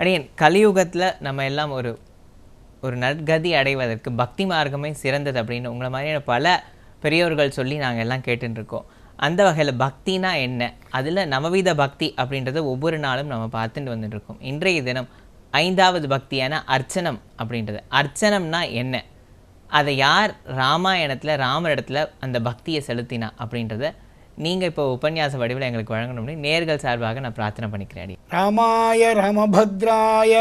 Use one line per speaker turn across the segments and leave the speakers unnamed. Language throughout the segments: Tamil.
அடியன் கலியுகத்தில் நம்ம எல்லாம் ஒரு ஒரு நற்கதி அடைவதற்கு பக்தி மார்க்கமே சிறந்தது அப்படின்னு உங்களை மாதிரியான பல பெரியவர்கள் சொல்லி நாங்கள் எல்லாம் கேட்டுருக்கோம் இருக்கோம் அந்த வகையில் பக்தினா என்ன? அதில் நவவித பக்தி அப்படின்றத ஒவ்வொரு நாளும் நம்ம பார்த்துட்டு வந்துட்டுருக்கோம் இன்றைய தினம் ஐந்தாவது பக்தியான அர்ச்சனம் அப்படின்றது. அர்ச்சனம்னா என்ன? அதை யார் ராமாயணத்தில் ராமரிடத்தில் அந்த பக்தியை செலுத்தினா அப்படின்றத நீங்கள் இப்போ உபன்யாச வடிவில் எங்களுக்கு வழங்கணும்னு நேர்கள் சார்பாக நான் பிரார்த்தனை பண்ணிக்கிறேன் அடி.
ராமாய ராமபத்ராய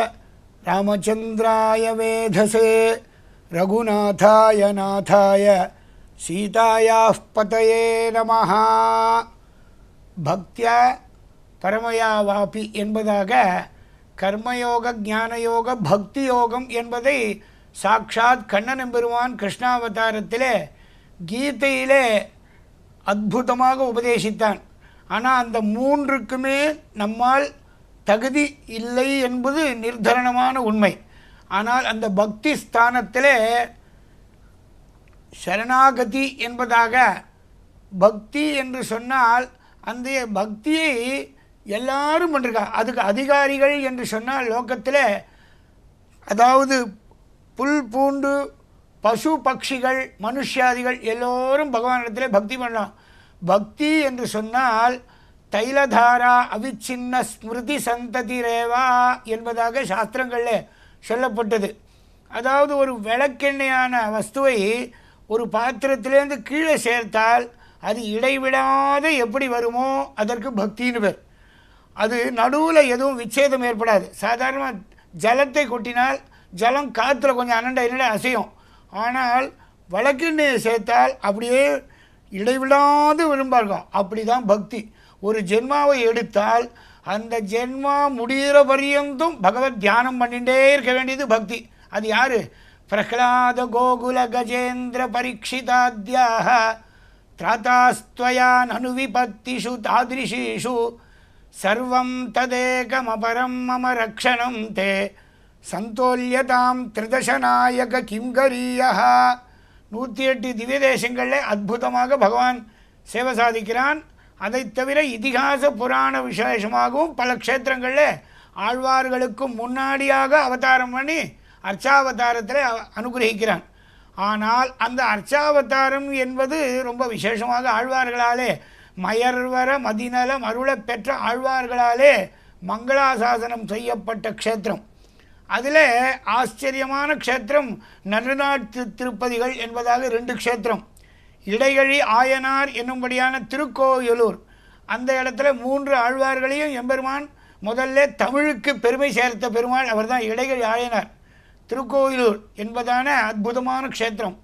ராமச்சந்திராய வேதசே ரகுநாதாய நாதாய சீதாயா பதையே நமஹா. பக்தியா பரமயா வாபி என்பதாக கர்மயோக ஞானயோக பக்தி யோகம் என்பதை சாக்ஷாத் கண்ணன் பெருமான் கிருஷ்ணாவதாரத்திலே கீதையிலே அற்புதமாக உபதேசித்தான். ஆனால் அந்த மூன்றுக்குமே நம்மால் தகுதி இல்லை என்பது நிர்தரணமான உண்மை. ஆனால் அந்த பக்தி ஸ்தானத்தில் சரணாகதி என்பதாக பக்தி என்று சொன்னால் அந்த பக்தியை எல்லாரும் பண்ணிருக்கா அதுக்கு அதிகாரிகள் என்று சொன்னால் லோகத்தில் அதாவது புல் பூண்டு பசு பட்சிகள் மனுஷாதிகள் எல்லோரும் பகவானிடத்தில் பக்தி பண்ணலாம். பக்தி என்று சொன்னால் தைலதாரா அவிச்சின்ன ஸ்மிருதி சந்ததி ரேவா என்பதாக சாஸ்திரங்களில் சொல்லப்பட்டது. அதாவது ஒரு விளக்கெண்ணெயான வஸ்துவை ஒரு பாத்திரத்திலேருந்து கீழே சேர்த்தால் அது இடைவிடாத எப்படி வருமோ அதற்கு பக்தின்னு பேர். அது நடுவில் எதுவும் விச்சேதம் ஏற்படாது. சாதாரணமாக ஜலத்தை கொட்டினால் ஜலம் காற்றுல கொஞ்சம் அனண்ட இரண்ட அசையும். ஆனால் வழக்கெண்ணெயை சேர்த்தால் அப்படியே இடைவிடாது விரும்பார்கள். அப்படி தான் பக்தி. ஒரு ஜென்மாவை எடுத்தால் அந்த ஜென்மா முடிகிற பரியந்தும் பகவத் தியானம் பண்ணிகிட்டே இருக்க வேண்டியது பக்தி. அது யார்? பிரஹ்லாத கோகுல கஜேந்திர பரீட்சிதாத்யாக திராதாஸ்துவயா நனுவிபத்திஷு தாதிருஷீஷு சர்வம் ததேகமபரம் மம ரக்ஷணம் தே. சந்தோல்யதாம் திரிதசநாயக கிங்கரீயா நூற்றி எட்டு திவ்ய தேசங்களில் அற்புதமாக பகவான் சேவை சாதிக்கிறான். அதைத் தவிர இதிகாச புராண விசேஷமாகவும் பல க்ஷேத்திரங்களில் ஆழ்வார்களுக்கும் முன்னாடியாக அவதாரம் பண்ணி அர்ச்சாவதாரத்தில் அனுகிரகிக்கிறான். ஆனால் அந்த அர்ச்சாவதாரம் என்பது ரொம்ப விசேஷமாக ஆழ்வார்களாலே மயர்வர மதிநல அருளை பெற்ற ஆழ்வார்களாலே மங்களாசாசனம் செய்யப்பட்ட க்ஷேத்திரம். அதில் ஆச்சரியமான க்ஷேத்திரம் நடுநாட்டு திருப்பதிகள் என்பதாக ரெண்டு க்ஷேத்திரம். இடைகழி ஆயனார் என்னும்படியான திருக்கோயிலூர். அந்த இடத்துல மூன்று ஆழ்வார்களையும் எம்பெருமான் முதல்ல தமிழுக்கு பெருமை சேர்த்த பெருமாள் அவர்தான் இடைகழி ஆயனார். திருக்கோயிலூர் என்பதான அற்புதமான க்ஷேத்திரம்.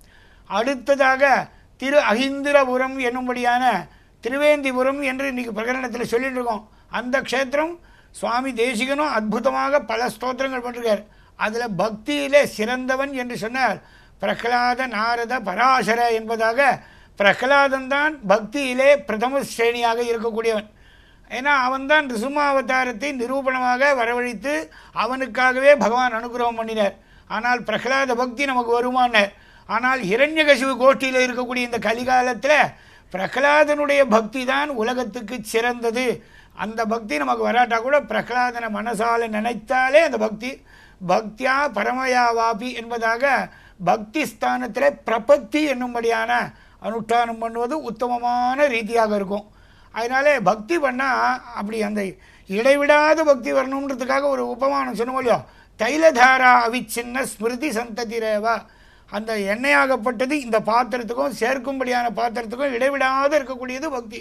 அடுத்ததாக திரு அகிந்திரபுரம் என்னும்படியான திருவேந்திபுரம் என்று இன்றைக்கி பிரகடனத்தில் சொல்லிட்டு இருக்கோம். அந்த க்ஷேத்திரம் சுவாமி தேசிகனும் அற்புதமாக பல ஸ்தோத்திரங்கள் பண்ணிருக்கார். அதில் பக்தியிலே சிறந்தவன் என்று சொன்னார் பிரகலாத நாரத பராசர என்பதாக பிரகலாதன் தான் பக்தியிலே பிரதம ஸ்ரேணியாக இருக்கக்கூடியவன். ஏன்னா அவன்தான் ரிசுமாவதாரத்தை நிரூபணமாக வரவழைத்து அவனுக்காகவே பகவான் அனுகிரகம் பண்ணினார். ஆனால் பிரகலாத பக்தி நமக்கு வருமானார். ஆனால் இரண்யகசிவு கோஷ்டியில் இருக்கக்கூடிய இந்த கலிகாலத்தில் பிரகலாதனுடைய பக்தி தான் உலகத்துக்கு சிறந்தது. அந்த பக்தி நமக்கு வராட்டா கூட பிரகலாதனை மனசால் நினைத்தாலே அந்த பக்தி. பக்தியா பரமயா வாபி என்பதாக பக்தி ஸ்தானத்தில் பிரபத்தி என்னும்படியான அனுஷ்டானம் பண்ணுவது உத்தமமான ரீதியாக இருக்கும். அதனாலே பக்தி பண்ணால் அப்படி அந்த இடைவிடாத பக்தி வரணுன்றதுக்காக ஒரு உபமானம் சொன்னோம் இல்லையோ? தைலதாரா அவிச்சின்ன ஸ்மிருதி சந்ததிரேவா. அந்த எண்ணெயாகப்பட்டது இந்த பாத்திரத்துக்கும் சேர்க்கும்படியான பாத்திரத்துக்கும் இடைவிடாத இருக்கக்கூடியது பக்தி.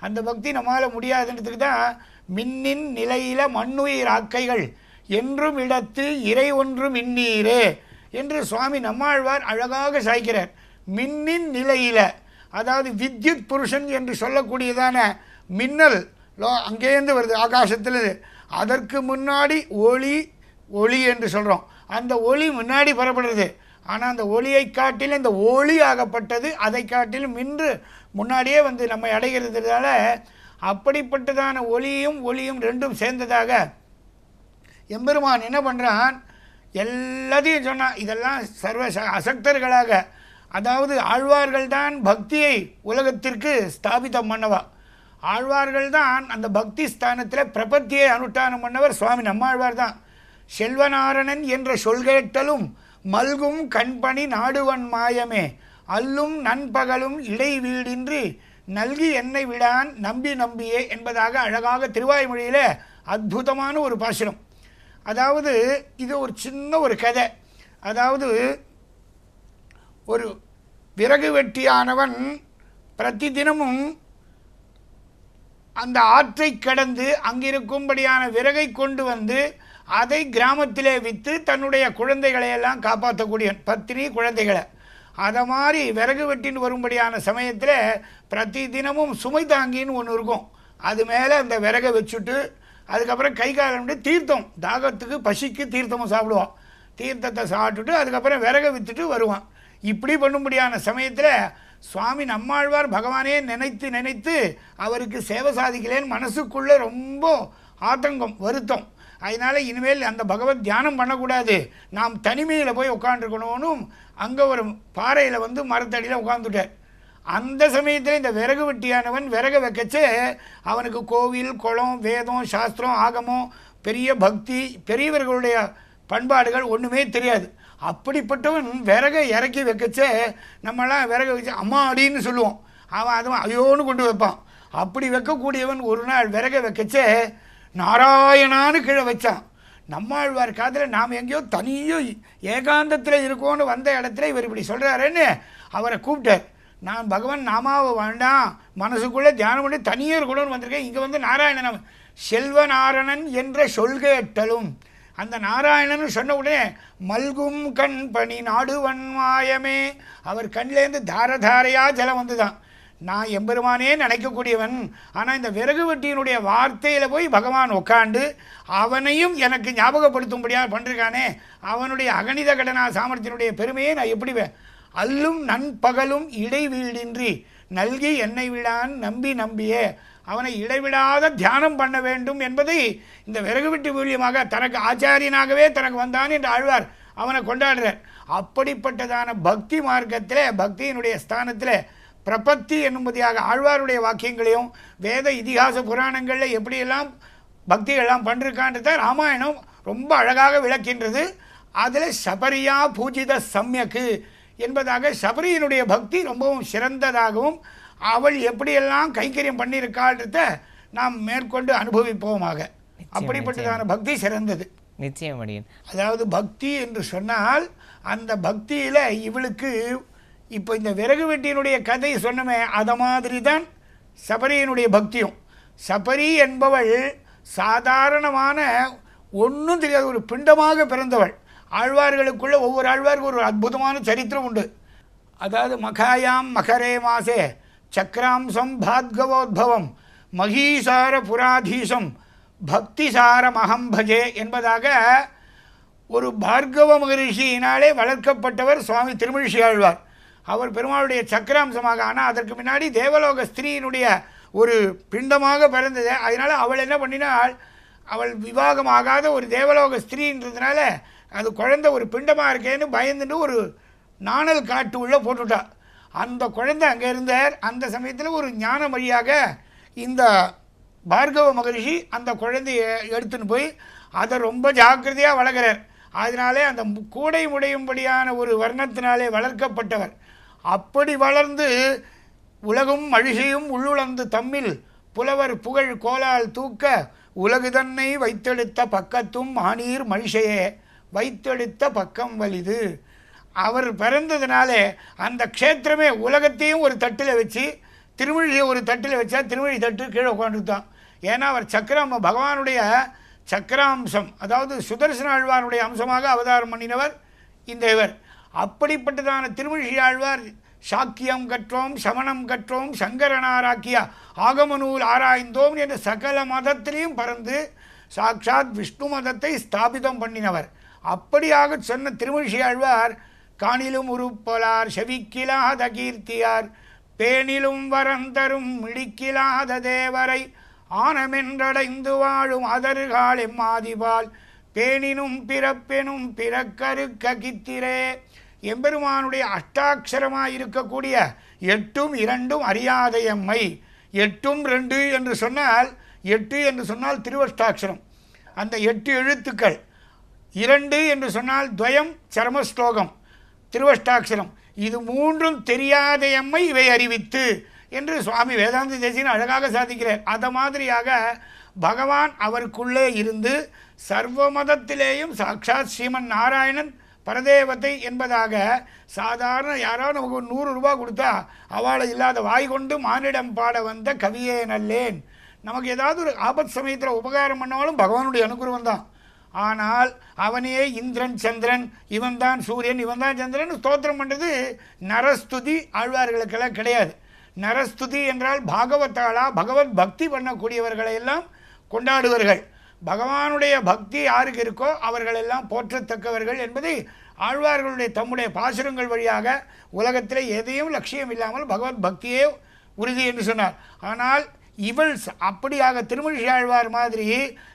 அந்த பக்தி நம்மால் முடியாதுன்றதுக்கு தான் மின்னின் நிலையில மண்ணுயிர் ஆக்கைகள். என்றும் இடத்து இறை ஒன்று மின்னீரே என்று சுவாமி நம்மாழ்வார் அழகாக சாய்க்கிறார். மின்னின் நிலையில அதாவது வித்யுத் புருஷன் என்று சொல்லக்கூடியதான மின்னல் லோ அங்கேருந்து வருது ஆகாசத்தில் அதற்கு முன்னாடி ஒளி ஒளி என்று சொல்கிறோம் அந்த ஒளி முன்னாடி புறப்படுறது. ஆனால் அந்த ஒளியை காட்டிலும் இந்த ஒளி ஆகப்பட்டது அதை காட்டிலும் இன்று முன்னாடியே வந்து நம்மை அடைகிறதுனால அப்படிப்பட்டதான ஒளியும் ஒளியும் ரெண்டும் சேர்ந்ததாக எம்பெருமான் என்ன பண்ணுறான் எல்லாத்தையும் சொன்னான். இதெல்லாம் சர்வ அசக்தர்களாக அதாவது ஆழ்வார்கள் தான் பக்தியை உலகத்திற்கு ஸ்தாபிதம் பண்ணவா. ஆழ்வார்கள் தான் அந்த பக்தி ஸ்தானத்தில் பிரபத்தியை அனுஷ்டானம் பண்ணவர் சுவாமி நம்மாழ்வார் தான் செல்வநாரணன் என்ற சொல்கேட்டலும் மல்கும் கண்பணி நாடுவன் மாயமே. அல்லும் நண்பகலும் இடைவீடின்றி நல்கி என்னை விடான் நம்பி நம்பியே என்பதாக அழகாக திருவாய்மொழியில் அற்புதமான ஒரு பாசனம் அதாவது இது ஒரு சின்ன ஒரு கதை. அதாவது ஒரு விறகு வெட்டியானவன் பிரதி தினமும் அந்த ஆற்றை கடந்து அங்கிருக்கும்படியான விறகை கொண்டு வந்து அதை கிராமத்திலே விற்று தன்னுடைய குழந்தைகளை எல்லாம் பத்தினி குழந்தைகளை. அதை மாதிரி விறகு வெட்டின்னு வரும்படியான சமயத்தில் பிரதி தினமும் சுமை தாங்கின்னு ஒன்று இருக்கும். அது மேலே அந்த விறகை வச்சுட்டு அதுக்கப்புறம் கை காலம்னு தீர்த்தம் தாகத்துக்கு பசிக்கு தீர்த்தமும் சாப்பிடுவோம். தீர்த்தத்தை சாப்பிட்டுட்டு அதுக்கப்புறம் விறகை விற்றுட்டு வருவான் இப்படி பண்ணும்படியான சமயத்தில் சுவாமி நம்மாழ்வார் பகவானே நினைத்து நினைத்து அவருக்கு சேவை சாதிக்கலேன்னு மனசுக்குள்ளே ரொம்ப ஆதங்கம் வருத்தம். அதனால் இனிமேல் அந்த பகவத் தியானம் பண்ணக்கூடாது. நாம் தனிமையில் போய் உட்காந்துருக்கணும்னு அங்கே ஒரு பாறையில் வந்து மரத்தடியில் உட்காந்துட்டார் அந்த சமயத்தில் இந்த விறகு வெட்டியானவன் விறகு வைக்கச்சு அவனுக்கு கோவில் குளம் வேதம் சாஸ்திரம் ஆகமம் பெரிய பக்தி பெரியவர்களுடைய பண்பாடுகள் ஒன்றுமே தெரியாது. அப்படிப்பட்டவன் விறகை இறக்கி வைக்கச்சே நம்மளாம் விறகு வச்சு அம்மா அடின்னு சொல்லுவோம். அவன் அதுவும் ஐயோன்னு கொண்டு வைப்பான். அப்படி வைக்கக்கூடியவன் ஒரு நாள் விறகை வைக்கச்சே நாராயணான்னு கீழே வச்சான். நம்மாழ்வார் காதில் நாம் எங்கேயோ தனியோ ஏகாந்தத்தில் இருக்கோன்னு வந்த இடத்துல இவர் இப்படி சொல்கிறாருன்னு அவரை கூப்பிட்டார். நான் பகவான் நாமாவை வேண்டாம் மனசுக்குள்ளே தியானம் பண்ணி தனியே இருக்கணும்னு வந்திருக்கேன். இங்கே வந்து நாராயணன் செல்வநாரணன் என்ற சொல்கேட்டலும் அந்த நாராயணன் சொன்ன உடனே மல்கும் கண் பணி நாடுவன் மாயமே. அவர் கண்ணிலேருந்து தார தாரையாக ஜலம் வந்துதான் நான் எம்பெருமானே நினைக்கக்கூடியவன். ஆனால் இந்த விறகு வெட்டியினுடைய வார்த்தையில் போய் பகவான் உட்காண்டு அவனையும் எனக்கு ஞாபகப்படுத்தும்படியாக பண்ணிருக்கானே. அவனுடைய அகணித கடனா சாமர்த்தியனுடைய பெருமையை நான் எப்படி வே- அல்லும் நண்பகலும் இடைவீடின்றி நல்கி என்னை விழான் நம்பி நம்பியே. அவனை இடைவிடாத தியானம் பண்ண வேண்டும் என்பதை இந்த விறகு வெட்டி மூலியமாக தனக்கு ஆச்சாரியனாகவே தனக்கு வந்தான் என்று ஆழ்வார் அவனை கொண்டாடுறார். அப்படிப்பட்டதான பக்தி மார்க்கத்தில் பக்தியினுடைய ஸ்தானத்தில் பிரபத்தி என்னும்படியாக ஆழ்வாருடைய வாக்கியங்களையும் வேத இதிகாச புராணங்களில் எப்படியெல்லாம் பக்திகள்லாம் பண்ணிருக்கான்றத ராமாயணம் ரொம்ப அழகாக விளக்கின்றது. அதில் சபரியா பூஜித சம்யக்கு என்பதாக சபரியினுடைய பக்தி ரொம்பவும் சிறந்ததாகவும் அவள் எப்படியெல்லாம் கைங்கரியம் பண்ணியிருக்கான்றத நாம் மேற்கொண்டு அனுபவிப்போமாக. அப்படிப்பட்டதான பக்தி சிறந்தது.
நிச்சயம்
அதாவது பக்தி என்று சொன்னால் அந்த பக்தியில் இவளுக்கு இப்போ இந்த விறகு வெட்டியினுடைய கதை சொன்னமே அதை மாதிரி தான் சபரியினுடைய பக்தியும். சபரி என்பவள் சாதாரணமான ஒன்றும் தெரியாத ஒரு பிண்டமாக பிறந்தவள். ஆழ்வார்களுக்குள்ள ஒவ்வொரு ஆழ்வாருக்கும் ஒரு அற்புதமான சரித்திரம் உண்டு. அதாவது மகாயாம் மகரே மாசே சக்கராம்சம் பாத்கவோத்பவம் மகீசார புராதீசம் பக்திசாரமகம் பஜே என்பதாக ஒரு பார்கவ மகரிஷியினாலே வளர்க்கப்பட்டவர் சுவாமி திருமழிஷி ஆழ்வார். அவர் பெருமாளுடைய சக்கராம்சமாக ஆனால் அதற்கு முன்னாடி தேவலோக ஸ்திரீயினுடைய ஒரு பிண்டமாக பிறந்தது. அதனால் அவள் என்ன பண்ணினால் அவள் விவாகம் ஆகாத ஒரு தேவலோக ஸ்திரீன்றதுனால அது குழந்தை ஒரு பிண்டமாக இருக்கேன்னு பயந்துட்டு ஒரு நாணல் காட்டு உள்ளே போட்டுட்டா. அந்த குழந்தை அங்கே இருந்தார். அந்த சமயத்தில் ஒரு ஞான வழியாக இந்த பார்கவ மகரிஷி அந்த குழந்தைய எடுத்துன்னு போய் அதை ரொம்ப ஜாக்கிரதையாக வளர்கிறார் அதனாலே அந்த கூடை முடையும்படியான ஒரு வர்ணத்தினாலே வளர்க்கப்பட்டவர். அப்படி வளர்ந்து உலகும் மழிசையும் உள்ளுழந்து தம்மில் புலவர் புகழ் கோலால் தூக்க உலகு தன்னை வைத்தெடுத்த பக்கத்தும் மானீர் மழிஷையே வைத்தெடுத்த பக்கம் வலிது. அவர் பிறந்ததுனாலே அந்த க்ஷேத்திரமே உலகத்தையும் ஒரு தட்டில் வச்சு திருமொழியை ஒரு தட்டில் வச்சா திருமொழி தட்டு கீழே உட்காந்துட்டான் ஏன்னா அவர் சக்கரம் பகவானுடைய சக்கராம்சம் அதாவது சுதர்சன ஆழ்வானுடைய அம்சமாக அவதாரம் பண்ணினவர் இந்த இவர். அப்படிப்பட்டதான திருமழிசை ஆழ்வார் சாக்கியம் கற்றோம் சமணம் கற்றோம் சங்கரனாராக்கிய ஆகமநூல் ஆராய்ந்தோம் என்ற சகல மதத்திலையும் பறந்து சாட்சாத் விஷ்ணு மதத்தை ஸ்தாபிதம் பண்ணினவர். அப்படியாக சொன்ன திருமழிசை ஆழ்வார் காணிலும் உருப்பலார் செவிக்கிலாத கீர்த்தியார் பேணிலும் வரந்தரும் மிடிக்கிலாத தேவரை ஆனமென்றடைந்து வாழும் அதர்கால் எம்மாதிபால் பேணினும் பிறப்பெனும் பிறக்கரு ககித்திரே எம்பெருமானுடைய அஷ்டாட்சரமாக இருக்கக்கூடிய எட்டும் இரண்டும் அறியாத எம்மை. எட்டும் ரெண்டு என்று சொன்னால் எட்டு என்று சொன்னால் திருவஷ்டாட்சரம். அந்த எட்டு எழுத்துக்கள் இரண்டு என்று சொன்னால் துவயம் சரம ஸ்லோகம் திருவஷ்டாட்சரம். இது மூன்றும் தெரியாத எம்மை இவை அறிவித்து என்று சுவாமி வேதாந்த தேசியன் அழகாக சாதிக்கிறார். அந்த மாதிரியாக பகவான் அவருக்குள்ளே இருந்து சர்வ மதத்திலேயும் சாட்சாத் ஸ்ரீமன் நாராயணன் பரதேவத்தை என்பதாக சாதாரண யாராவது நமக்கு ஒரு நூறு ரூபா கொடுத்தா அவளை இல்லாத வாய் கொண்டு மானிடம் பாட வந்த கவியே நல்லேன். நமக்கு ஏதாவது ஒரு ஆபத் சமயத்தில் உபகாரம் பண்ணாலும் பகவானுடைய அனுகிரகம் தான். ஆனால் அவனே இந்திரன் சந்திரன் இவன் தான் சூரியன் இவன் தான் சந்திரன் ஸ்தோத்திரம் பண்ணுறது நரஸ்துதி ஆழ்வார்களுக்கெல்லாம் கிடையாது. நரஸ்துதி என்றால் பாகவத்தாளா பகவத் பக்தி பண்ணக்கூடியவர்களை எல்லாம் கொண்டாடுவார்கள் பகவானுடைய பக்தி யாருக்கு இருக்கோ அவர்கள் எல்லாம் போற்றத்தக்கவர்கள் என்பதை ஆழ்வார்களுடைய தம்முடைய பாசுரங்கள் வழியாக உலகத்தில் எதையும் லட்சியம் இல்லாமல் பகவத் பக்தியே உறுதி என்று சொன்னார். ஆனால் இவள் அப்படியாக திருமொழி ஆழ்வார் மாதிரி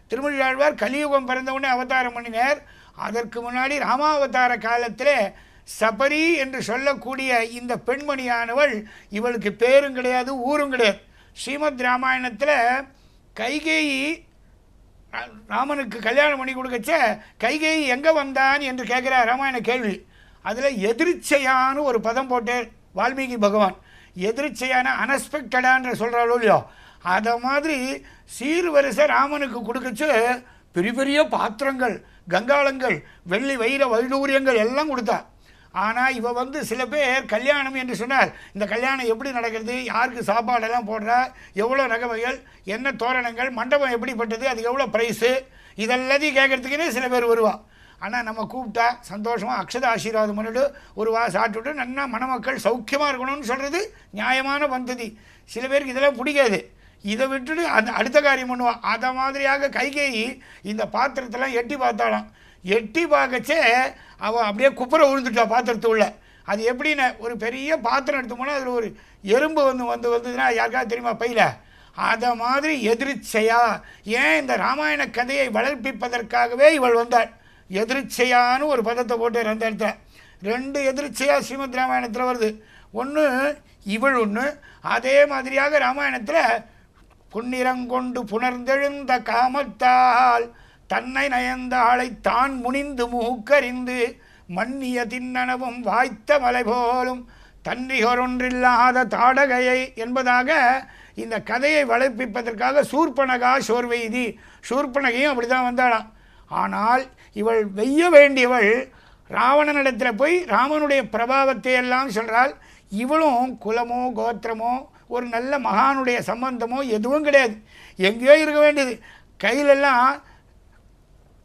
திருமொழி ஆழ்வார் கலியுகம் பிறந்தவுடனே அவதாரம் பண்ணினார். அதற்கு முன்னாடி ராமாவதார காலத்தில் சபரி என்று சொல்லக்கூடிய இந்த பெண்மணியானவள் இவளுக்கு பேரும் கிடையாது ஊரும் கிடையாது. ஸ்ரீமத் ராமாயணத்தில் கைகேயி ராமனுக்கு கல்யாணம் பண்ணி கொடுக்கச்ச கைகை எங்கே வந்தான் என்று கேட்குற ராமாயண கேள்வி. அதில் எதிர்ச்சையான ஒரு பதம் போட்டேன் வால்மீகி பகவான். எதிர்ச்சையான அன்எஸ்பெக்டடான்ற சொல்கிறாளோ இல்லையோ அதை மாதிரி சீர்வரிசை ராமனுக்கு கொடுக்கச்சு பெரிய பெரிய பாத்திரங்கள் கங்காளங்கள் வெள்ளி வைர வைடூரியங்கள் எல்லாம் கொடுத்தா. ஆனால் இவ வந்து சில பேர் கல்யாணம் என்று சொன்னார். இந்த கல்யாணம் எப்படி நடக்கிறது? யாருக்கு சாப்பாடெல்லாம் போடுறா? எவ்வளோ நகவைகள் என்ன தோரணங்கள்? மண்டபம் எப்படிப்பட்டது? அது எவ்வளோ ப்ரைஸு இதெல்லாத்தையும் கேட்குறதுக்குன்னே சில பேர் வருவா. ஆனால் நம்ம கூப்பிட்டா சந்தோஷமாக அக்ஷத ஆசீர்வாதம் பண்ணிட்டு ஒரு வா சாப்பிட்டுட்டு நன்னா மணமக்கள் சௌக்கியமாக இருக்கணும்னு சொல்கிறது நியாயமான பந்ததி. சில பேருக்கு இதெல்லாம் பிடிக்காது. இதை விட்டுட்டு அந்த அடுத்த காரியம் பண்ணுவான் அதை மாதிரியாக கைகேயி இந்த பாத்திரத்தெல்லாம் எட்டி பார்த்தாலாம் எட்டி பார்க்கச்சே அவள் அப்படியே குப்புற விழுந்துட்டா பாத்திரத்து உள்ள அது எப்படின்னு ஒரு பெரிய பாத்திரம் எடுத்து போனால் அதில் ஒரு எறும்பு வந்து வந்து வந்ததுன்னா யாருக்காவது தெரியுமா பையில? அதை மாதிரி எதிர்ச்சையா? ஏன் இந்த ராமாயண கதையை வளர்ப்பிப்பதற்காகவே இவள் வந்தாள். எதிர்ச்சையான்னு ஒரு பதத்தை போட்டு அந்த இடத்துல. ரெண்டு எதிர்ச்சையாக ஸ்ரீமத் ராமாயணத்தில் வருது. ஒன்று இவள் ஒன்று அதே மாதிரியாக ராமாயணத்தில் புன்னிறங்கொண்டு புணர்ந்தெழுந்த காமத்தால் தன்னை நயந்தாளை தான் முனிந்து மூக்கறிந்து மன்னிய தின்னனவும் வாய்த்த மலை போலும் தன்னிகரொன்றில்லாத தாடகையை என்பதாக இந்த கதையை வளர்ப்பிப்பதற்காக சூர்பனகா சோர்வெய்தி. சூர்பனகையும் அப்படி தான் வந்தாளாம். ஆனால் இவள் வெய்ய வேண்டியவள் ராவணனிடத்தில் போய் ராமனுடைய பிரபாவத்தை எல்லாம் சொல்கிறாள் இவளும் குலமோ கோத்திரமோ ஒரு நல்ல மகானுடைய சம்பந்தமோ எதுவும் கிடையாது. எங்கேயோ இருக்க வேண்டியது. கையிலெல்லாம்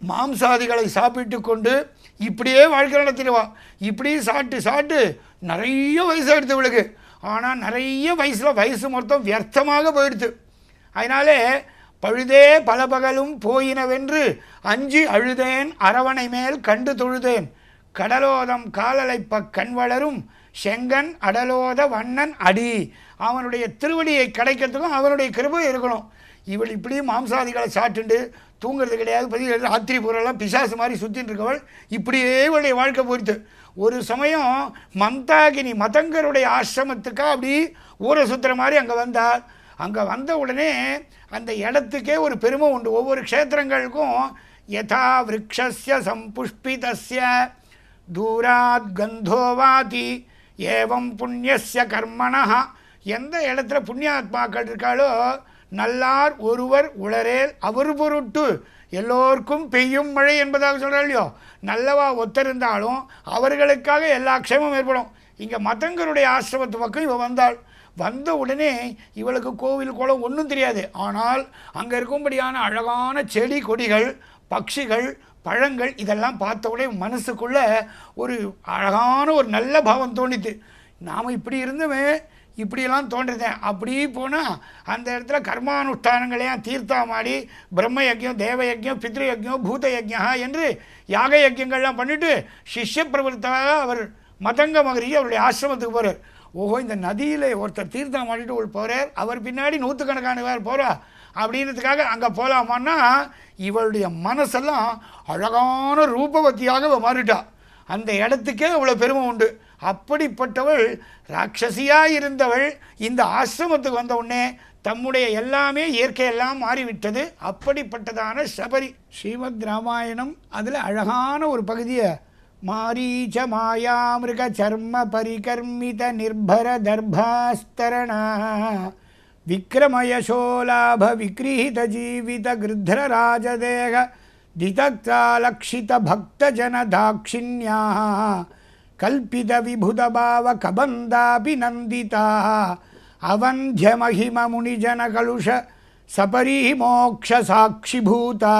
மாம்சாதிகளை சாப்பிட்டு கொண்டு இப்படியே வாழ்க்கை நடத்திடுவா. இப்படி சாப்பிட்டு சாப்பிட்டு நிறைய வயசு எடுத்து இவளுக்கு ஆனால் நிறைய வயசில் வயசு மொத்தம் வியர்த்தமாக போயிடுது. அதனாலே பழுதே பல பகலும் போயினவென்று அஞ்சு அழுதேன் அரவணை மேல் கண்டு தொழுதேன். கடலோதம் காலலைப்ப கண் வளரும் செங்கன் அடலோத வண்ணன் அடி. அவனுடைய திருவடியை கிடைக்கிறதுக்கும் அவனுடைய கிருபை இருக்கணும். இவள் இப்படி மாம்சாதிகளை சாட்டுண்டு தூங்குறது கிடையாது. பதிவு ராத்திரி பூரெல்லாம் பிசாசு மாதிரி சுற்றின்னு இருக்கவள். இப்படியே இவளுடைய வாழ்க்கை பொறுத்து ஒரு சமயம் மந்தாகினி மதங்கருடைய ஆசிரமத்துக்காக அப்படி ஊரை சுற்றுற மாதிரி அங்கே வந்தார் அங்கே வந்த உடனே அந்த இடத்துக்கே ஒரு பெருமை உண்டு. ஒவ்வொரு க்ஷேத்திரங்களுக்கும் யதா விரக்ஷஸ்ய சம்புஷ்பிதஸ்ய தூராத் கந்தோவாதி ஏவம் புண்ணியஸ்ய கர்மணः. எந்த இடத்துல புண்ணியாத்மாக்கள் இருக்காளோ நல்லார் ஒருவர் உளரேல் அவர் பொருட்டு. எல்லோருக்கும் பெய்யும் மழை என்பதாக சொல்கிறா இல்லையோ? நல்லவா ஒத்திருந்தாலும் அவர்களுக்காக எல்லா க்ஷேமும் ஏற்படும். இங்கே மதங்களுடைய ஆசிரமத்து பக்கம் இவள் வந்தாள். வந்த உடனே இவளுக்கு கோவில் குளம் ஒன்றும் தெரியாது. ஆனால் அங்கே இருக்கும்படியான அழகான செடி கொடிகள் பட்சிகள் பழங்கள் இதெல்லாம் பார்த்த உடனே மனசுக்குள்ளே ஒரு அழகான ஒரு நல்ல பாவம் தோணித்து நாம் இப்படி இருந்துமே இப்படியெல்லாம் தோன்றுதேன் அப்படி போனால் அந்த இடத்துல கர்மானுஷ்டானங்களையும் தீர்த்தமாடி பிரம்ம யஜ்யம் தேவ யஜ்யம் பித்ரு யஜ்யம் பூத யஜ்யா என்று யாக யஜ்யங்கள்லாம் பண்ணிவிட்டு சிஷ்ய பிரபலத்தாக அவர் மதங்க மகரி அவருடைய ஆசிரமத்துக்கு போகிறார் ஓஹோ இந்த நதியில் ஒருத்தர் தீர்த்தம் மாட்டிட்டு ஒரு போகிறார் அவர் பின்னாடி நூற்றுக்கணக்கான பேர் போகிறா அப்படின்றதுக்காக அங்கே போகலாமான்னா இவளுடைய மனசெல்லாம் அழகான ரூபவத்தியாக மாறிட்டா. அந்த இடத்துக்கே அவ்வளோ பெருமை உண்டு. அப்படிப்பட்டவள் ராட்சசியாக இருந்தவள் இந்த ஆசிரமத்துக்கு வந்த உடனே தம்முடைய எல்லாமே இயற்கையெல்லாம் மாறிவிட்டது. அப்படிப்பட்டதான சபரி ஸ்ரீமத் ராமாயணம் அதில் அழகான ஒரு பகுதியை மாரீச்ச மாயாமிருக சர்ம பரிகர்மித நிர்பர தர்பாஸ்தரணா விக்ரமயசோலாப விக்ரீத ஜீவித கிருத்ர ராஜதேக திதக்தாலக்ஷித பக்தஜன தாட்சிணியாக கல்பித விபுதபாவ கபந்தாபி நந்திதா அவந்திய மகிம முனிஜன கலுஷ சபரிமோக்ஷ சாட்சிபூதா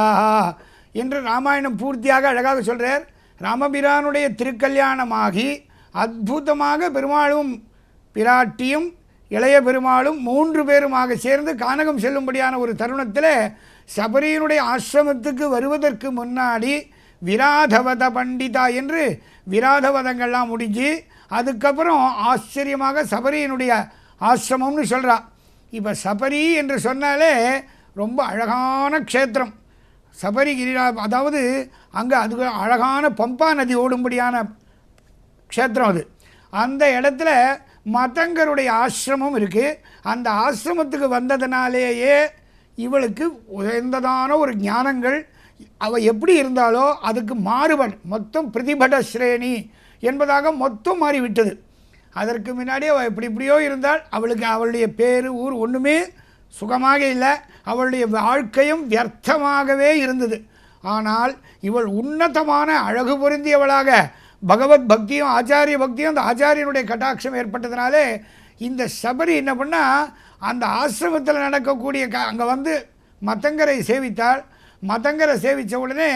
என்று ராமாயணம் பூர்த்தியாக அழகாக சொல்கிறார் ராமபிரானுடைய திருக்கல்யாணமாகி அற்புதமாக பெருமாளும் பிராட்டியும் இளைய பெருமாளும் மூன்று பேருமாக சேர்ந்து கானகம் செல்லும்படியான ஒரு தருணத்தில் சபரியினுடைய ஆசிரமத்துக்கு வருவதற்கு முன்னாடி விராதவத பண்டிதா என்று விராதவதங்கள்லாம் முடிஞ்சு அதுக்கப்புறம் ஆச்சரியமாக சபரியினுடைய ஆசிரமம்னு சொல்கிறா இப்போ சபரி என்று சொன்னாலே ரொம்ப அழகான க்ஷேத்திரம். சபரிகிரிரா அதாவது அங்கே அது அழகான பம்பா நதி ஓடும்படியான க்ஷேத்திரம் அது. அந்த இடத்துல மதங்கருடைய ஆசிரமம் இருக்குது அந்த ஆசிரமத்துக்கு வந்ததுனாலேயே இவளுக்கு உயர்ந்ததான ஒரு ஞானங்கள் அவள் எப்படி இருந்தாலோ அதுக்கு மாறுபட் மொத்தம் பிரதிபட ஸ்ரேணி என்பதாக மொத்தம் மாறிவிட்டது. அதற்கு முன்னாடி அவள் எப்படி இப்படியோ இருந்தால் அவளுக்கு அவளுடைய பேர் ஊர் ஒன்றுமே சுகமாக இல்லை. அவளுடைய வாழ்க்கையும் வியர்த்தமாகவே இருந்தது. ஆனால் இவள் உன்னதமான அழகு பொருந்தியவளாக பகவத் பக்தியும் ஆச்சாரிய பக்தியும் அந்த ஆச்சாரியனுடைய கட்டாட்சம் ஏற்பட்டதுனாலே இந்த சபரி என்ன பண்ணால் அந்த ஆசிரமத்தில் நடக்கக்கூடிய க அங்கே வந்து மத்தங்கரை சேவித்தாள். மதங்கரை சேவித்த உடனே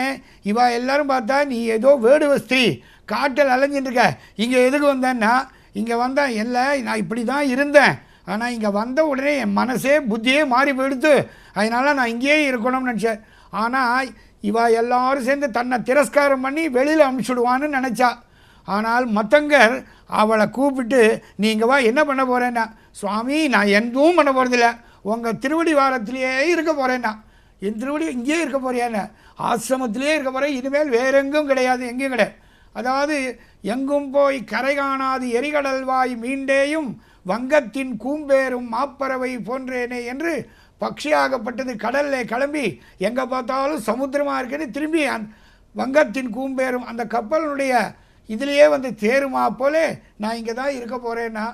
இவா எல்லாரும் பார்த்தா நீ ஏதோ வேடுவ ஸ்திரீ காட்டில் அலைஞ்சிட்டு இருக்க இங்கே எதுக்கு வந்தேன்னா இங்கே வந்தேன் இல்லை நான் இப்படி தான் இருந்தேன். ஆனால் இங்கே வந்த உடனே என் மனசே புத்தியே மாறி போயிடுத்து. அதனால் நான் இங்கேயே இருக்கணும்னு நினச்சேன். ஆனால் இவா எல்லாரும் சேர்ந்து தன்னை திரஸ்காரம் பண்ணி வெளியில் அனுப்பிச்சுடுவான்னு நினச்சா. ஆனால் மத்தங்கர் அவளை கூப்பிட்டு நீங்கள் வா என்ன பண்ண போகிறேன்னா சுவாமி நான் எதுவும் பண்ண போகிறதில்ல உங்கள் திருவடி வாரத்திலேயே இருக்க போகிறேன்னா என் இங்கேயே இருக்க போறியான்னு ஆசிரமத்திலே இருக்க போகிறேன் இனிமேல் வேறெங்கும் கிடையாது எங்கேயும் கிடையாது. அதாவது எங்கும் போய் கரை காணாது எரிகடல் வாய் மீண்டேயும் வங்கத்தின் கூம்பேரும் மாப்பறவை போன்றேனே என்று பக்ஷியாகப்பட்டது கடல்ல கிளம்பி எங்கே பார்த்தாலும் சமுத்திரமாக இருக்குன்னு திரும்பி அந் வங்கத்தின் கூம்பேரும் அந்த கப்பலினுடைய இதிலேயே வந்து தேருமா போலே நான் இங்கே தான் இருக்க போகிறேன்னா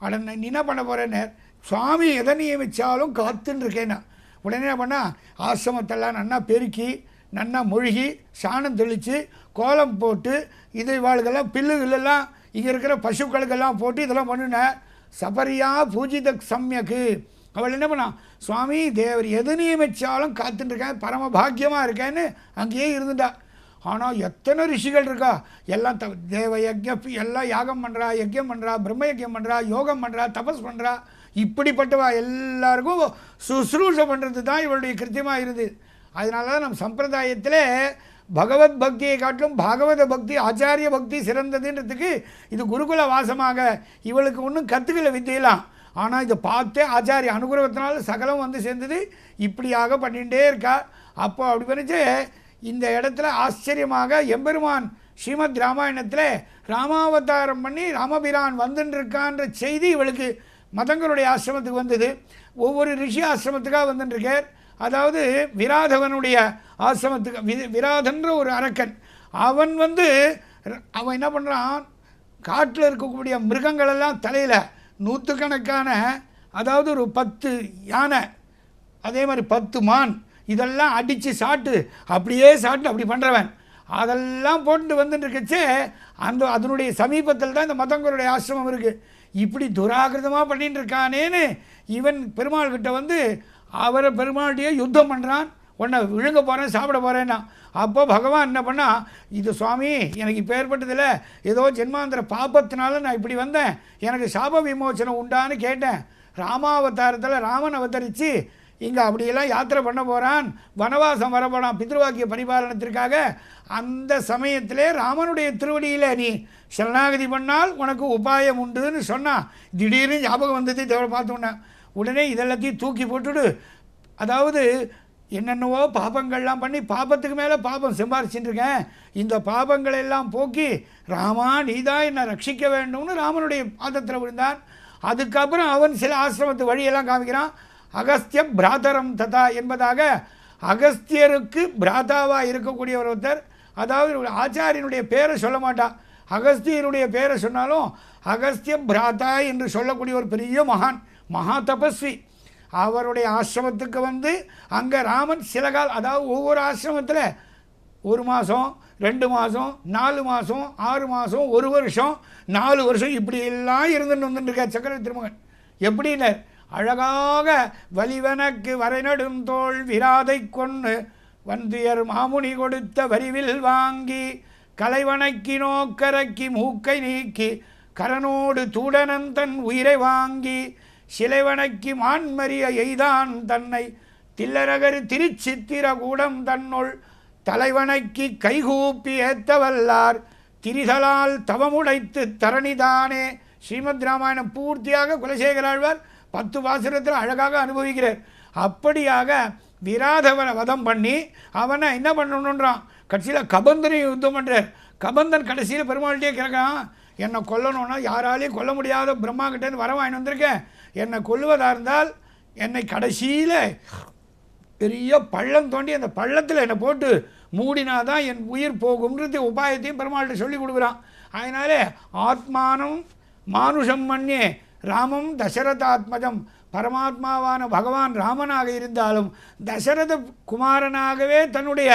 அட நீ என்ன பண்ண போகிறேன்னு சுவாமி எதை நியமித்தாலும் காத்துன்னு இருக்கேன்னா உடனே என்ன பண்ணா ஆசிரமத்தெல்லாம் நன்னா பெருக்கி நன்னா மொழிகி சாணம் தெளித்து கோலம் போட்டு இதை வாழ்கெல்லாம் பில்லுகளெல்லாம் இங்கே இருக்கிற பசுக்களுக்கெல்லாம் போட்டு இதெல்லாம் பண்ணினேன் சபரியா பூஜித சம்யக்கு. அவள் என்ன பண்ணா சுவாமி தேவர் எது நியமிச்சாலும் காத்துட்டுருக்கேன் பரம பாக்கியமாக இருக்கேன்னு அங்கேயே இருந்துட்டா. ஆனால் எத்தனை ரிஷிகள் இருக்கா? எல்லாம் த தேவ யஜ்யம் எல்லாம் யாகம் பண்ணுறா யஜ்யம் பண்ணுறா பிரம்ம யஜ்யம் பண்ணுறா யோகம் பண்ணுறா தபஸ் பண்ணுறா இப்படிப்பட்டவா எல்லாருக்கும் சுசுரூஷம் பண்ணுறது தான் இவளுடைய கிருத்தியமாக இருந்தது. அதனால தான் நம்ம சம்பிரதாயத்தில் பகவத் பக்தியை காட்டிலும் பாகவத பக்தி ஆச்சாரிய பக்தி சிறந்ததுன்றதுக்கு இது குருகுல வாசமாக. இவளுக்கு ஒன்றும் கற்றுக்கல வித்தியெல்லாம். ஆனால் இதை பார்த்தே ஆச்சாரிய அனுகிரகத்தினால சகலம் வந்து சேர்ந்தது. இப்படியாக பண்ணிகிட்டே இருக்கா. அப்போ அப்படி பண்ணிச்சு இந்த இடத்துல ஆச்சரியமாக எம்பெருமான் ஸ்ரீமத் ராமாயணத்தில் ராமாவதாரம் பண்ணி ராமபிரான் வந்துட்டுருக்கான்ற செய்தி இவளுக்கு மதங்களுடைய ஆசிரமத்துக்கு வந்தது. ஒவ்வொரு ரிஷி ஆசிரமத்துக்காக வந்துட்டுருக்கார் அதாவது விராதவனுடைய ஆசிரமத்துக்கு வி விராதன்ற ஒரு அரக்கன். அவன் வந்து அவன் என்ன பண்ணுறான் காட்டில் இருக்கக்கூடிய மிருகங்களெல்லாம் தலையில் நூற்றுக்கணக்கான அதாவது ஒரு பத்து யானை அதே மாதிரி பத்து மான் இதெல்லாம் அடித்து சாப்பிட்டு அப்படியே சாப்பிட்டு அப்படி பண்ணுறவன் அதெல்லாம் போட்டு வந்துட்டுருக்கச்சே அந்த அதனுடைய சமீபத்தில் தான் இந்த மதங்களுடைய ஆசிரமம் இருக்குது இப்படி துராகிருதமாக பண்ணிட்டு இருக்கானேன்னு இவன் பெருமாள் கிட்ட வந்து அவரை பெருமாளுடைய யுத்தம் பண்ணுறான் உன்னை விழுங்க போகிறேன் சாப்பிட போகிறேன்னா அப்போ பகவான் என்ன பண்ணா இது சுவாமி எனக்கு இப்போ ஏற்பட்டதில்ல ஏதோ ஜென்மாந்திர பாபத்தினால நான் இப்படி வந்தேன். எனக்கு சாப விமோச்சனம் உண்டான்னு கேட்டேன். ராமாவதாரத்தில் ராமன் அவதரித்து இங்கே அப்படியெல்லாம் யாத்திரை பண்ண போகிறான் வனவாசம் வரப்போனான் பித்ருவாக்கிய பரிபாலனத்திற்காக. அந்த சமயத்திலே ராமனுடைய திருவடியில் நீ சரணாகதி பண்ணால் உனக்கு உபாயம் உண்டுன்னு சொன்னான் திடீர்னு ஞாபகம் வந்தது தேவை பார்த்தோன்னே உடனே. இதெல்லாத்தையும் தூக்கி போட்டுடு. அதாவது என்னென்னவோ பாபங்கள்லாம் பண்ணி பாபத்துக்கு மேலே பாபம் சம்பாரிச்சுட்டுருக்கேன் இந்த பாபங்களை எல்லாம் போக்கி ராமா நீதான் என்னை ரட்சிக்க வேண்டும்னு ராமனுடைய பாதத்தில் விழுந்தான். அதுக்கப்புறம் அவன் சில ஆசிரமத்து வழியெல்லாம் காமிக்கிறான். அகஸ்திய பிராதரம் ததா என்பதாக அகஸ்தியருக்கு பிராதாவாக இருக்கக்கூடிய ஒருத்தர். அதாவது ஆச்சாரியனுடைய பேரை சொல்ல மாட்டா. அகஸ்தியருடைய பேரை சொன்னாலும் அகஸ்திய பிராதா என்று சொல்லக்கூடிய ஒரு பெரிய மகான் மகா தபஸ்வி. அவருடைய ஆசிரமத்துக்கு வந்து அங்கே ராமன் சில கால் அதாவது ஒவ்வொரு ஆசிரமத்தில் ஒரு மாதம் ரெண்டு மாதம் நாலு மாதம் ஆறு மாதம் ஒரு வருஷம் நாலு வருஷம் இப்படி எல்லாம் இருந்துட்டு வந்துட்டுருக்கார் சக்கரவர்த்தி திருமகன். எப்படின்னு அழகாக வலிவனக்கு வரைநடும் தோள் விராதை கொண்டு வந்தியர் மாமுனி கொடுத்த வரிவில் வாங்கி கலைவனக்கி நோக்கரக்கி மூக்கை நீக்கி கரனோடு தூடனன் தன் உயிரை வாங்கி சிலைவணக்கி மான்மரிய எய்தான் தன்னை தில்லரகர் திருச்சித்திர கூடம் தன்னுள் தலைவணக்கி கைகூப்பி ஏத்தவல்லார் திரிதலால் தவமுடைத்து தரணிதானே. ஸ்ரீமத் ராமாயணம் பூர்த்தியாக குலசேகராழ்வார் பத்து வாசனத்தில் அழகாக அனுபவிக்கிறார். அப்படியாக விராதவனை வதம் பண்ணி அவனை என்ன பண்ணணுன்றான் கடைசியில் கபந்தனை யுத்தம் பண்ணுறார் கபந்தன் கடைசியில் பெருமாள்கிட்டே கேட்குறான் என்னை கொல்லணும்னா யாராலையும் கொல்ல முடியாத பிரம்மா கிட்டேருந்து வர வந்திருக்கேன். என்னை கொல்லுவதாக இருந்தால் என்னை கடைசியில் பெரிய பள்ளம் தோண்டி அந்த பள்ளத்தில் என்னை போட்டு மூடினாதான் என் உயிர் போகும்ன்றது உபாயத்தையும் பெருமாள்கிட்ட சொல்லி கொடுக்குறான். அதனாலே ஆத்மானம் மானுஷம் பண்ணி ராமம் தசரதாத்மஜம். பரமாத்மாவான பகவான் ராமனாக இருந்தாலும் தசரத குமாரனாகவே தன்னுடைய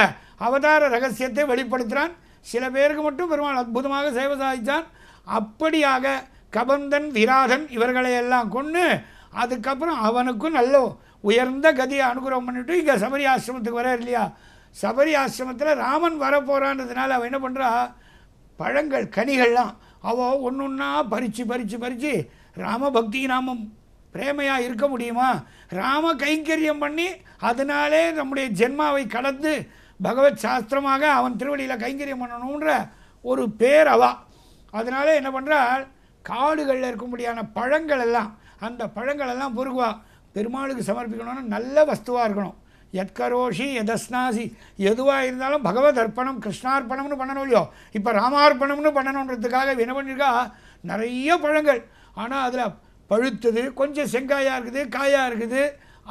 அவதார ரகசியத்தை வெளிப்படுத்துகிறான் சில பேருக்கு மட்டும் பெருமாள் அற்புதமாக சேவை சாதித்தான். அப்படியாக கபந்தன் விராதன் இவர்களை எல்லாம் கொண்டு அதுக்கப்புறம் அவனுக்கும் நல்ல உயர்ந்த கதியை அனுகிரகம் பண்ணிவிட்டு இங்கே சபரி ஆசிரமத்துக்கு வர இல்லையா? சபரி ஆசிரமத்தில் ராமன் வரப்போகிறான்றதுனால அவன் என்ன பண்ணுறா பழங்கள் கனிகள்லாம் அவள் ஒன்று ஒன்றா பறித்து பறித்து பறித்து ராம பக்தி நாமம் பிரேமையாக இருக்க முடியுமா? ராம கைங்கரியம் பண்ணி அதனாலே நம்முடைய ஜென்மாவை கடந்து பகவத் சாஸ்திரமாக அவன் திருவடியில் கைங்கரியம் பண்ணணுன்ற ஒரு பேர் அவா. அதனால என்ன பண்ணுறாள் காடுகளில் இருக்கும்படியான பழங்கள் எல்லாம் அந்த பழங்கள் எல்லாம் பொறுக்குவா. பெருமாளுக்கு சமர்ப்பிக்கணும்னா நல்ல வஸ்துவாக இருக்கணும். எத்கரோஷி எதஸ்னாசி எதுவாக இருந்தாலும் பகவத் அர்ப்பணம் கிருஷ்ணார்ப்பணம்னு பண்ணணும் இல்லையோ? இப்போ ராமார்ப்பணம்னு பண்ணணுன்றதுக்காக என்ன பண்ணியிருக்கா நிறைய பழங்கள். ஆனால் அதில் பழுத்தது கொஞ்சம் செங்காயாக இருக்குது காயாக இருக்குது.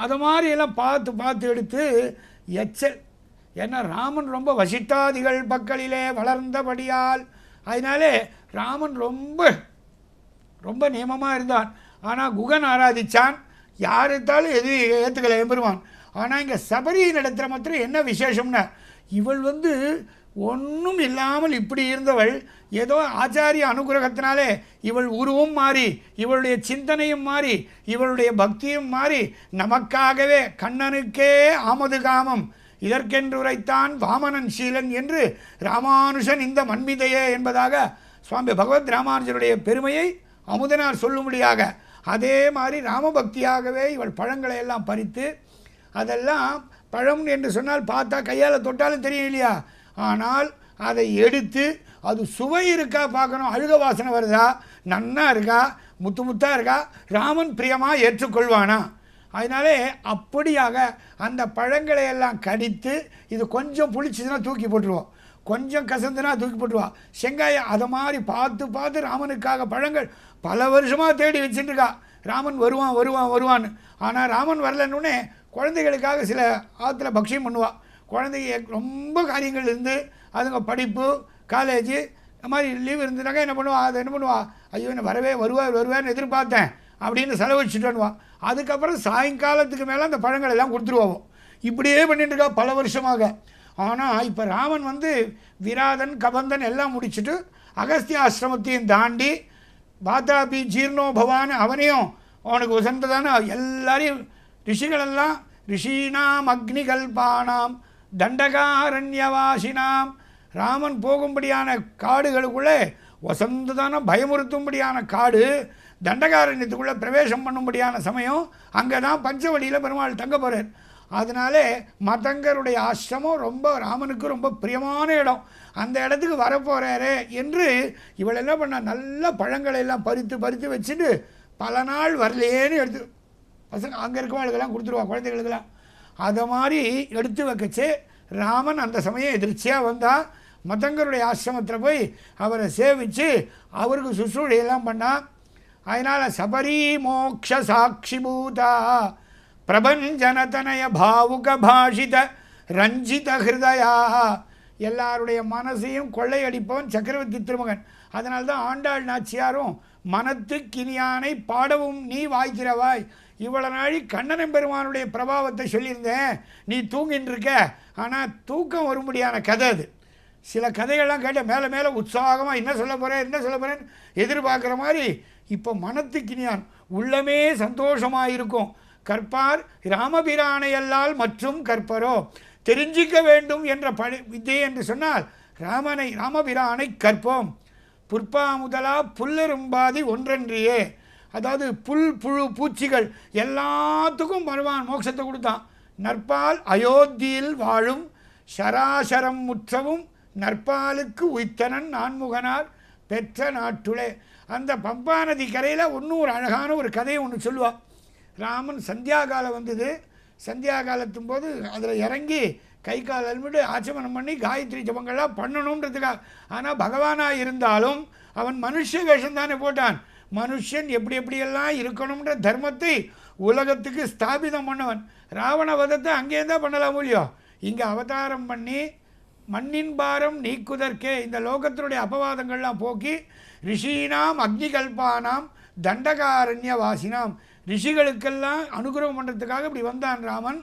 அதை மாதிரி எல்லாம் பார்த்து பார்த்து எடுத்து எச்சல் ஏன்னா ராமன் ரொம்ப வசிட்டாதிகள் பக்கலிலே வளர்ந்தபடியால். அதனாலே ராமன் ரொம்ப ரொம்ப நியமமாக இருந்தான். ஆனால் குகன் ஆராதிச்சான். யார் எடுத்தாலும் எது ஏற்றுக்கலை எம்பெருமான். ஆனால் இங்கே சபரி நடத்துகிற மாத்திரம் என்ன விசேஷம்னா இவள் வந்து ஒன்றும் இல்லாமல் இப்படி இருந்தவள் ஏதோ ஆச்சாரிய அனுகிரகத்தினாலே இவள் உருவும் மாறி இவளுடைய சிந்தனையும் மாறி இவளுடைய பக்தியும் மாறி நமக்காகவே கண்ணனுக்கே ஆமது காமம் இதற்கென்று உரைத்தான் வாமனன் சீலன் என்று ராமானுஷன் இந்த மண்மிதையே என்பதாக சுவாமி பகவத் ராமானுஜருடைய பெருமையை அமுதனார் சொல்லும்படியாக அதே மாதிரி ராமபக்தியாகவே இவள் பழங்களை எல்லாம் பறித்து அதெல்லாம் பழம் என்று சொன்னால் பார்த்தா கையால் தொட்டாலும் தெரியும் இல்லையா ஆனால் அதை எடுத்து அது சுவை இருக்கா பார்க்கணும். அழுக வாசனை வருதா? நன்னா இருக்கா? முத்து முத்தாக இருக்கா? ராமன் பிரியமாக ஏற்றுக்கொள்வானா? அதனாலே அப்படியாக அந்த பழங்களை எல்லாம் கடித்து இது கொஞ்சம் புளிச்சுதுன்னா தூக்கி போட்டுருவோம். கொஞ்சம் கசந்துனா தூக்கி போட்டுருவா செங்காயம் அதை மாதிரி பார்த்து பார்த்து ராமனுக்காக பழங்கள் பல வருஷமாக தேடி வச்சுட்டுருக்கா ராமன் வருவான் வருவான் வருவான்னு. ஆனால் ராமன் வரலன்னு குழந்தைகளுக்காக சில ஆற்றுல பக்ஷியம் பண்ணுவாள் குழந்தைங்க ரொம்ப காரியங்கள் இருந்து அதுங்க படிப்பு காலேஜு இந்த மாதிரி லீவ் இருந்துனாக்கா என்ன பண்ணுவா? அதை என்ன பண்ணுவா? ஐயோ என்ன வரவே வருவார் வருவார்னு எதிர்பார்த்தேன் அப்படின்னு செலவழிச்சுட்டு அதுக்கப்புறம் சாயங்காலத்துக்கு மேலே அந்த பழங்கள் எல்லாம் கொடுத்துருவோம் இப்படியே பண்ணிட்டு இருக்கா பல வருஷமாக. ஆனால் இப்போ ராமன் வந்து விராதன் கபந்தன் எல்லாம் முடிச்சுட்டு அகஸ்திய ஆசிரமத்தையும் தாண்டி பாத்தாபி ஜீர்ணோபவான் அவனையும் அவனுக்கு உசந்ததான எல்லாரையும் ரிஷிகளெல்லாம் ரிஷீனாம் அக்னிகல்பானாம் தண்டகாரண்யவாசினாம். ராமன் போகும்படியான காடுகளுக்குள்ளே வசந்ததான பயமுறுத்தும்படியான காடு தண்டகாரண்யத்துக்குள்ளே பிரவேசம் பண்ணும்படியான சமயம் அங்கே தான் பஞ்சவடியில் பெருமாள் தங்க போகிறார் அதனாலே மதங்கருடைய ஆசிரமம் ரொம்ப ராமனுக்கு ரொம்ப பிரியமான இடம். அந்த இடத்துக்கு வரப்போகிறாரு என்று இவள் என்ன பண்ண நல்ல பழங்களை எல்லாம் பறித்து பறித்து வச்சுட்டு பல நாள் வரலையேன்னு எடுத்து பசங்க அங்கே இருக்கவாளுக்கெல்லாம் கொடுத்துருவா குழந்தைகளுக்கெல்லாம். அதை மாதிரி எடுத்து வைக்கச்சு. ராமன் அந்த சமயம் எதிர்ச்சியாக வந்தால் மதங்கருடைய ஆசிரமத்தில் போய் அவரை சேவித்து அவருக்கு சுசூழையெல்லாம் பண்ணால் அதனால் சபரி மோக்ஷ சாட்சி பூதா பிரபஞ்சனதனய பாவுக பாஷித ரஞ்சித ஹிருதயா. எல்லாருடைய மனசையும் கொள்ளையடிப்பவன் சக்கரவர்த்தி திருமகன். அதனால்தான் ஆண்டாள் நாச்சியாரும் மனத்து கினியானை பாடவும் நீ வாய்க்கிறவாய். இவ்வளோ நாளி கண்ணனம் பெருமானுடைய பிரபாவத்தை சொல்லியிருந்தேன். நீ தூங்கின்னு இருக்க ஆனால் தூக்கம் வரும்படியான கதை அது. சில கதைகள்லாம் கேட்ட மேலே மேலே உற்சாகமாக என்ன சொல்ல போகிறேன் என்ன சொல்ல போகிறேன்னு எதிர்பார்க்குற மாதிரி இப்போ மனத்துக்கினியான் உள்ளமே சந்தோஷமாக இருக்கும். கற்பார் ராமபிரானையல்லால் மற்றும் கற்பரோ தெரிஞ்சிக்க வேண்டும் என்ற பழி வித்தை என்று சொன்னால் ராமனை ராமபிரானை கற்போம். புற்பா முதலா புல்லெரும்பாதி ஒன்றன்றியே. அதாவது புல் புழு பூச்சிகள் எல்லாத்துக்கும் பகவான் மோட்சத்தை கொடுத்தான். நற்பால் அயோத்தியில் வாழும் சராசரம் முற்றவும் நற்பாலுக்கு உய்த்தனன் நான்முகனார் பெற்ற நாட்டுளே. அந்த பம்பா நதி கரையில் ஒன்றும் ஒரு அழகான ஒரு கதையை ஒன்று சொல்லுவாள் ராமன் சந்தியா காலம் வந்தது. சந்தியா காலத்தும் போது அதில் இறங்கி கை கால் அல்மிட்டு ஆச்சமனம் பண்ணி காயத்ரி ஜபங்கள்லாம் பண்ணணுன்றதுக்காக. ஆனால் பகவானாக இருந்தாலும் அவன் மனுஷ வேஷம் தானே போட்டான். மனுஷன் எப்படி எப்படியெல்லாம் இருக்கணும்ன்ற தர்மத்தை உலகத்துக்கு ஸ்தாபிதம் பண்ணவன். ராவண வதத்தை அங்கே தான் பண்ணலாம் இல்லையோ? இங்கே அவதாரம் பண்ணி மண்ணின் பாரம் நீக்குதற்கே இந்த லோகத்தினுடைய அபவாதங்கள்லாம் போக்கி ரிஷீனாம் அக்னிகல்பானாம் தண்டகாரண்ய வாசினாம் ரிஷிகளுக்கெல்லாம் அனுகிரகம் பண்ணுறதுக்காக இப்படி வந்தான் ராமன்.